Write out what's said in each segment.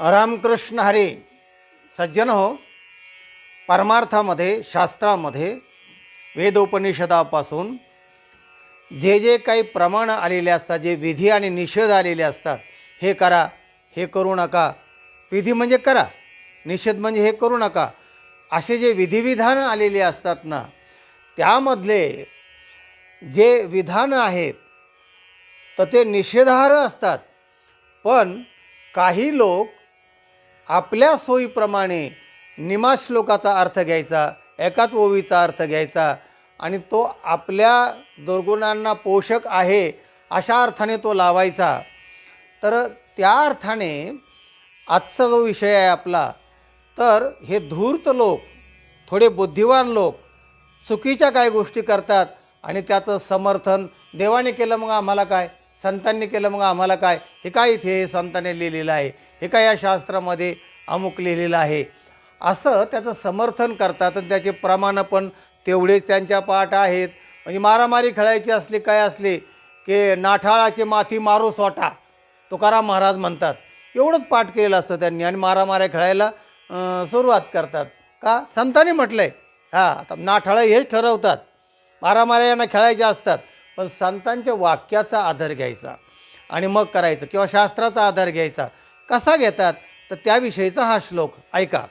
रामकृष्ण हरे. सज्जन हो. परमार्थामध्ये शास्त्रामध्ये वेदोपनिषदापासून जे जे काही प्रमाण आलेले असतात जे विधी आणि निषेध आलेले असतात हे करा हे करू नका. विधी म्हणजे करा निषेध म्हणजे हे करू नका. असे जे विधिविधानं आलेले असतात ना त्यामधले जे विधानं आहेत तर ते निषेधार्ह असतात. पण काही लोक आपल्या सोयीप्रमाणे निमा श्लोकाचा अर्थ घ्यायचा एकाच ओवीचा अर्थ घ्यायचा आणि तो आपल्या दुर्गुणांना पोषक आहे अशा अर्थाने तो लावायचा. तर त्या अर्थाने आजचा जो विषय आहे आपला तर हे धूर्त लोक थोडे बुद्धिवान लोक चुकीच्या काय गोष्टी करतात आणि त्याचं समर्थन देवाने केलं मग आम्हाला काय? संतांनी केलं मग आम्हाला काय? हे काय इथे संतांनी लिहिलेलं आहे? हे काय या शास्त्रामध्ये अमुक लिहिलेलं आहे? असं त्याचं समर्थन करतात आणि त्याचे प्रमाणं पण तेवढेच त्यांच्या पाठ आहेत. म्हणजे मारामारी खेळायची असली काय असली की नाठाळाचे माथी मारू सोटा तुकाराम महाराज म्हणतात. एवढंच पाठ केलेलं असतं त्यांनी आणि मारामाऱ्या खेळायला सुरुवात करतात. का? संतांनी म्हटलं आहे हां आता नाठाळं हेच ठरवतात. मारामाऱ्या यांना खेळायच्या असतात. पण संतांच्या वाक्याचा आधार घ्यायचा आणि मग करायचं किंवा शास्त्राचा आधार घ्यायचा. कसा घेतात? तर त्याविषयीचा हा श्लोक. ऐका.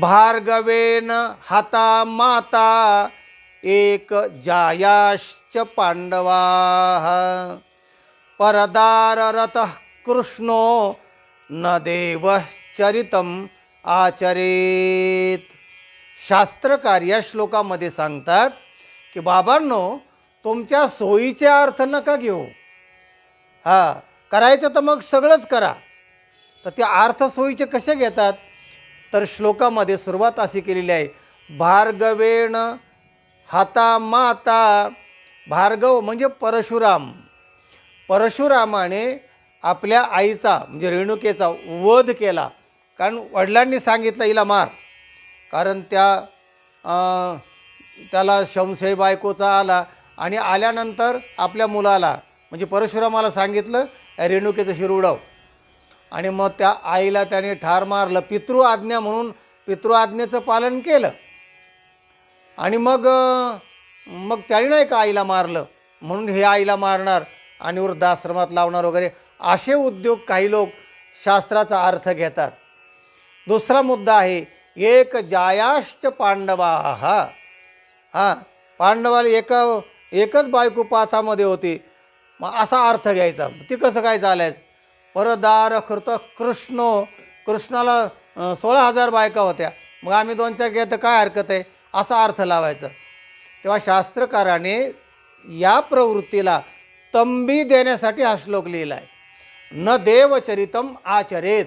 भार्गवेन हाता माता एक जायाश्च पांडवा। परदाररथ कृष्णो न देवश्चरितम आचरेत। शास्त्रकार या श्लोकामध्ये सांगतात की बाबांनो तुमच्या सोयीचे अर्थ नका घेऊ. हां करायचं तर मग सगळंच करा. तर ते अर्थ सोयीचे कसे घेतात? तर श्लोकामध्ये सुरुवात अशी केलेली आहे. भार्गवेण हाता माता भार्गव म्हणजे परशुराम. परशुरामाने आपल्या आईचा म्हणजे रेणुकेचा वध केला. कारण वडिलांनी सांगितलं हिला मार. कारण त्या त्याला संशय बायकोचा आला. आणि आल्यानंतर आपल्या मुलाला म्हणजे परशुरामाला सांगितलं रेणुकेचं शिर उडव. आणि मग त्या आईला त्याने ठार मारलं पितृ आज्ञा म्हणून पितृ आज्ञेचं पालन केलं. आणि मग मग त्याने नाही का आईला मारलं? म्हणून हे आईला मारणार आणि वृद्धाश्रमात लावणार वगैरे. असे उद्योग काही लोक शास्त्राचा अर्थ घेतात. दुसरा मुद्दा आहे एक जायाश्च पांडवा. हा हां पांडवाला एका एकच बायको पाचामध्ये होती. मग असा अर्थ घ्यायचा. ती कसं काय चालायचं? परदार कृत कृष्ण कृष्णाला सोळा हजार बायका होत्या. मग आम्ही दोन चार घ्या तर काय हरकत आहे? असा अर्थ लावायचा. तेव्हा शास्त्रकाराने या प्रवृत्तीला तंबी देण्यासाठी हा श्लोक लिहिला आहे न देवचरितम आचरेत.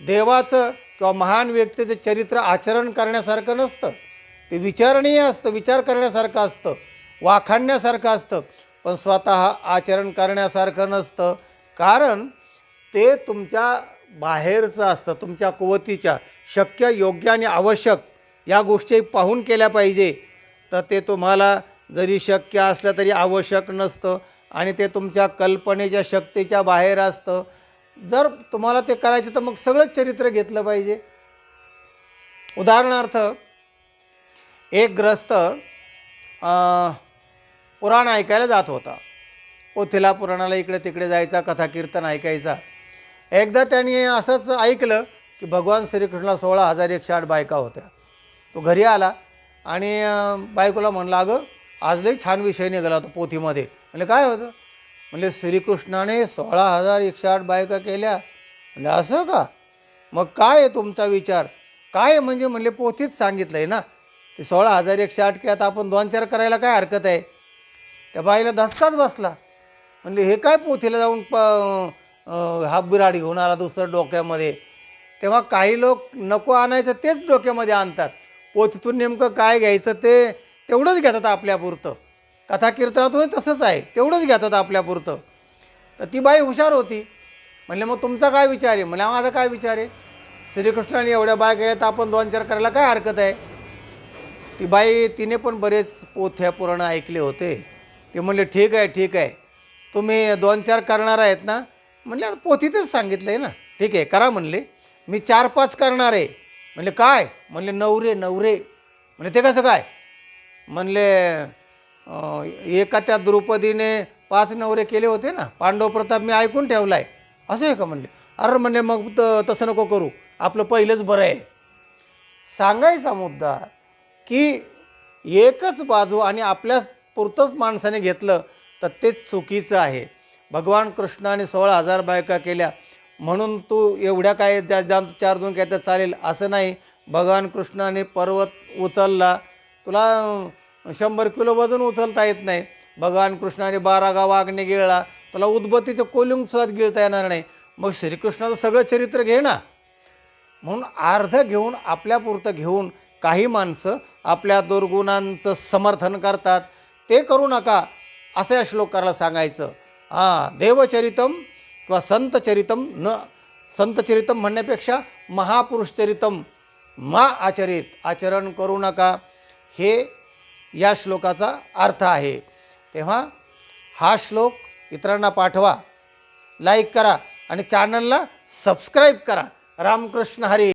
देवाचं किंवा महान व्यक्तीचं चरित्र आचरण करण्यासारखं नसतं. ते विचारणीय असतं विचार करण्यासारखं असतं. वाखाणण्यासारखं असतं. पण स्वतः आचरण करण्यासारखं नसतं. कारण ते तुमच्या बाहेरचं असतं तुमच्या कुवतीच्या. शक्य योग्य आणि आवश्यक या गोष्टी पाहून केल्या पाहिजे. तर ते तुम्हाला जरी शक्य असलं तरी आवश्यक नसतं आणि ते तुमच्या कल्पनेच्या शक्तीच्या बाहेर असतं. जर तुम्हाला ते करायचं तर मग सगळंच चरित्र घेतलं पाहिजे. उदाहरणार्थ एक ग्रस्त पुराण ऐकायला जात होता. पोथीला पुराणाला इकडे तिकडे जायचा कथा कीर्तन ऐकायचा. एकदा त्यांनी असंच ऐकलं की भगवान श्रीकृष्णाला सोळा हजार एकशे आठ बायका होत्या. तो घरी आला आणि बायकोला म्हणला अगं आज लई छान विषय निघाला होता पोथीमध्ये. म्हणजे काय होतं? म्हणजे श्रीकृष्णाने सोळा हजार एकशे आठ बायका केल्या. म्हणजे असं का? मग काय आहे तुमचा विचार? काय आहे म्हणजे म्हणले पोथीत सांगितलं आहे ना? ते सोळा हजार एकशे आठ केल्यात आपण दोन चार करायला काय हरकत आहे? त्या बाईला धसकाच बसला. म्हणले हे काय पोथीला जाऊन प हा बिराडी घेऊन आला दुसरं डोक्यामध्ये? तेव्हा काही लोक नको आणायचं तेच डोक्यामध्ये आणतात. पोथीतून नेमकं काय घ्यायचं ते तेवढंच घेतात आपल्यापुरतं कथा कीर्तनातून तसंच आहे तेवढंच घेतात आपल्यापुरतं तर ती बाई हुशार होती. म्हणले मग तुमचा काय विचार आहे? म्हणजे माझा काय विचार आहे? श्रीकृष्णाने एवढ्या बाय गेल्या तर आपण दोन चार करायला काय हरकत आहे? ती बाई तिने पण बरेच पोथ्या पुराणं ऐकले होते. ते म्हणले ठीक आहे ठीक आहे. तुम्ही दोन चार करणार आहेत ना? म्हणले आता पोथीतच सांगितलं आहे ना. ठीक आहे करा म्हणले. मी चार पाच करणार आहे. म्हणले काय? म्हणले नवरे नवरे. म्हणजे ते कसं काय? म्हणले एका त्या द्रौपदीने पाच नवरे केले होते ना पांडव प्रताप मी ऐकून ठेवला आहे असं आहे का? म्हणले अरे म्हणले मग त तसं नको करू. आपलं पहिलंच बरं आहे. सांगायचा मुद्दा की एकच बाजू आणि आपल्या पुरतंच माणसाने घेतलं तर ते चुकीचं आहे. भगवान कृष्णाने सोळा हजार बायका केल्या. म्हणून तू एवढ्या काय ज्या ज्या चार दोन काय तर चालेल असं नाही. भगवान कृष्णाने पर्वत उचलला. तुला शंभर किलो वजन उचलता येत नाही. भगवान कृष्णाने बारा गाव आग्ने गिळला. तुला उद्बत्तीचं कोलिंग सुद्धा गिळता येणार नाही. मग श्रीकृष्णाचं सगळं चरित्र घे ना. म्हणून अर्ध घेऊन आपल्यापुरतं घेऊन काही माणसं आपल्या दुर्गुणांचं समर्थन करतात. ते करू नका असं या श्लोकाला सांगायचं. हां देवचरितम किंवा संतचरितम न संतचरितम म्हणण्यापेक्षा महापुरुषचरितम मा आचरित आचरण करू नका. हे या श्लोकाचा अर्थ आहे. तेव्हा हा श्लोक इतरांना पाठवा लाईक करा आणि चॅनलला सबस्क्राईब करा. रामकृष्ण हरी.